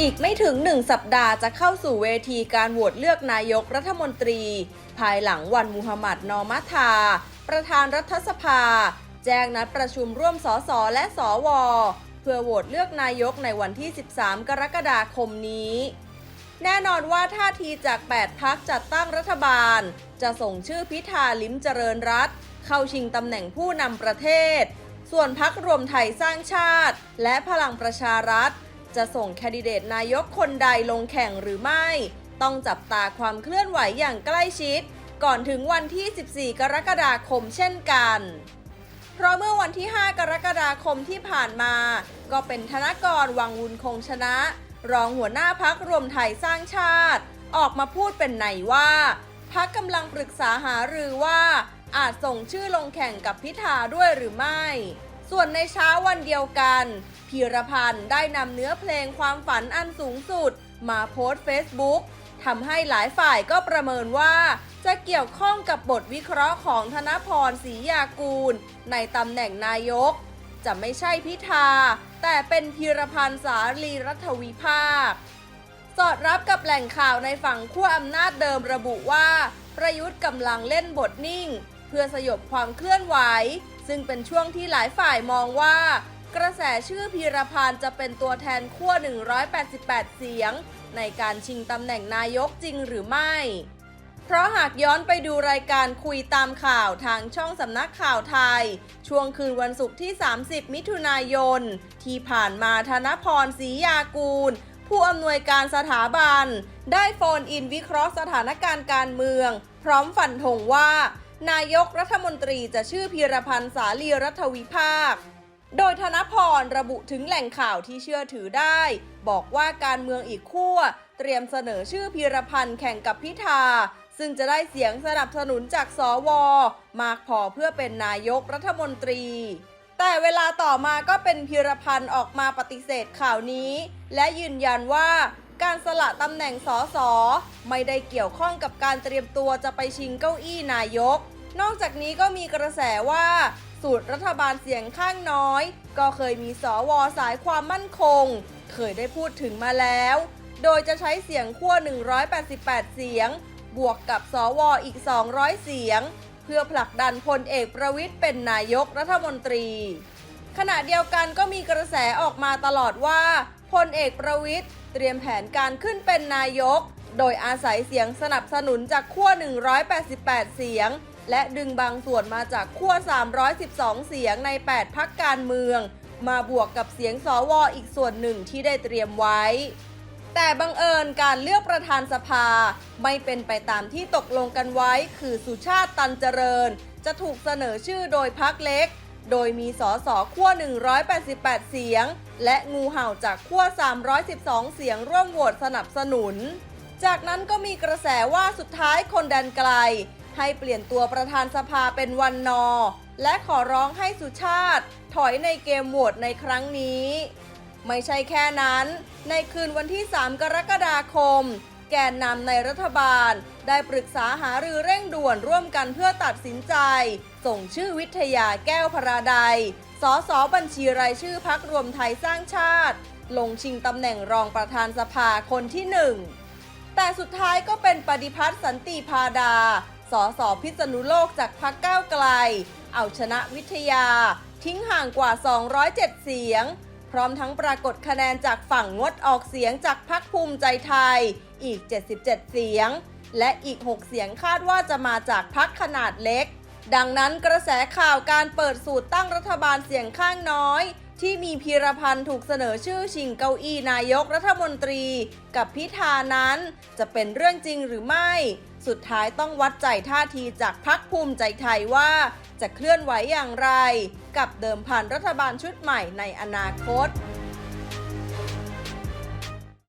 อีกไม่ถึงหนึ่งสัปดาห์จะเข้าสู่เวทีการโหวตเลือกนายกรัฐมนตรี ภายหลังวันมุฮัมหมัดนอมัทา ประธานรัฐสภา แจ้งนัดประชุมร่วมสสและสว เพื่อโหวตเลือกนายกในวันที่ 13 กรกฎาคมนี้ แน่นอนว่าท่าทีจาก 8 พักจัดตั้งรัฐบาล จะส่งชื่อพิธาลิ้มเจริญรัตเข้าชิงตำแหน่งผู้นำประเทศ ส่วนพักรวมไทยสร้างชาติ และพลังประชารัฐ จะส่งแคนดิเดตนายกคนใดลงแข่งหรือไม่ ต้องจับตาความเคลื่อนไหวอย่างใกล้ชิด ก่อนถึงวันที่ 14 กรกฎาคมเช่นกัน เพราะเมื่อวันที่ 5 กรกฎาคมที่ผ่านมา ก็เป็นธนกรวังวุนคงชนะ รองหัวหน้าพักรวมไทยสร้างชาติ ออกมาพูดเป็นในว่าพักกำลังปรึกษาหารือว่าอาจส่งชื่อลงแข่งกับพิธาด้วยหรือไม่ ส่วนในเช้าวันเดียวกันพีรพันธ์ได้นำเนื้อเพลงความฝันอันสูงสุด มาโพสต์เฟซบุ๊กทำให้หลายฝ่ายก็ประเมินว่า จะเกี่ยวข้องกับบทวิเคราะห์ของธนพรศรียากูล ในตำแหน่งนายก จะไม่ใช่พิธา แต่เป็นพีรพันธ์สาลีรัฐวิภาค สอดรับกับแหล่งข่าวในฝั่งขั้วอำนาจเดิมระบุว่า ประยุทธ์กำลังเล่นบทนิ่ง เพื่อสยบความเคลื่อนไหว ซึ่งเป็นช่วงที่หลายฝ่ายมองว่า กระแสชื่อพีรพันธ์จะเป็นตัวแทนขั้ว 188 เสียง ในการชิงตำแหน่งนายกจริงหรือไม่ เพราะหากย้อนไปดูรายการคุยตามข่าวทางช่องสำนักข่าวไทย ช่วงคืนวันศุกร์ที่ 30 มิถุนายน ที่ผ่านมาธนพรศรียากูลผู้อำนวยการสถาบัน ได้โฟนอินวิเคราะห์สถานการณ์การเมือง พร้อมฝันธงว่า นายกรัฐมนตรีจะชื่อพีรพันธ์สาลีรัฐวิภาค โดยธนพรระบุถึงแหล่งข่าวที่เชื่อถือได้ บอกว่าการเมืองอีกขั้วเตรียมเสนอชื่อพีรพันธ์แข่งกับพิธา ซึ่งจะได้เสียงสนับสนุนจากสว มากพอเพื่อเป็นนายกรัฐมนตรี แต่เวลาต่อมาก็เป็นพีรพันธ์ออกมาปฏิเสธข่าวนี้ และยืนยันว่าการสละตำแหน่งสสไม่ได้เกี่ยวข้องกับการเตรียมตัวจะไปชิงเก้าอี้นายก นอกจากนี้ก็มีกระแสว่า สูตรรัฐบาลเสียงข้างน้อย ก็เคยมีสวสายความมั่นคง เคยได้พูดถึงมาแล้ว โดยจะใช้เสียงขั้ว 188 เสียง บวกกับสวอีก 200 เสียง เพื่อผลักดันพลเอกประวิทย์เป็นนายกรัฐมนตรี ขณะเดียวกันก็มีกระแสออกมาตลอดว่าพลเอกประวิทย์เตรียมแผนการขึ้นเป็นนายก โดยอาศัยเสียงสนับสนุนจากขั้ว 188 เสียง และดึงบางส่วนมาจากขั้ว 312 เสียงใน 8 พักการเมือง มาบวกกับเสียงสวอีกส่วนหนึ่งที่ได้เตรียมไว้ แต่บังเอิญการเลือกประธานสภา ไม่เป็นไปตามที่ตกลงกันไว้ คือสุชาติตันเจริญ จะถูกเสนอชื่อโดยพักเล็ก โดยมีสสขั้ว 188 เสียง และงูเห่าจากขั้ว 312 เสียงร่วมโหวตสนับสนุน จากนั้นก็มีกระแสว่าสุดท้ายคนแดนไกล ให้เปลี่ยนตัวประธานสภาเป็นวันนอ และขอร้องให้สุชาติ ถอยในเกมโหวตในครั้งนี้ ไม่ใช่แค่นั้น ในคืนวันที่ 3 กรกฎาคม แกนนำในรัฐบาล ได้ปรึกษาหารือเร่งด่วนร่วมกันเพื่อตัดสินใจ ส่งชื่อวิทยาแก้วพราใดสสบัญชีรายชื่อพักรวมไทยสร้างชาติ ลงชิงตำแหน่งรองประธานสภาคนที่หนึ่งแต่สุดท้ายก็เป็นปฏิพัฒน์สันติพาดา สสพิษณุโลกจากพักก้าวไกล เอาชนะวิทยา ทิ้งห่างกว่า 207 เสียง พร้อมทั้งปรากฏคะแนนจากฝั่งงดออกเสียงจากพักภูมิใจไทยอีก 77 เสียง และอีก 6 เสียงคาดว่าจะมาจากพักขนาดเล็ก ดังนั้นกระแสข่าวการเปิดสูตรตั้งรัฐบาลเสียงข้างน้อยที่มีพีรพันธ์ถูกเสนอชื่อชิงเก้าอี้นายกรัฐมนตรี กับพิธานั้น จะเป็นเรื่องจริงหรือไม่ สุดท้ายต้องวัดใจท่าทีจากพักภูมิใจไทยว่า จะเคลื่อนไหวอย่างไร กับเดิมพันรัฐบาลชุดใหม่ในอนาคต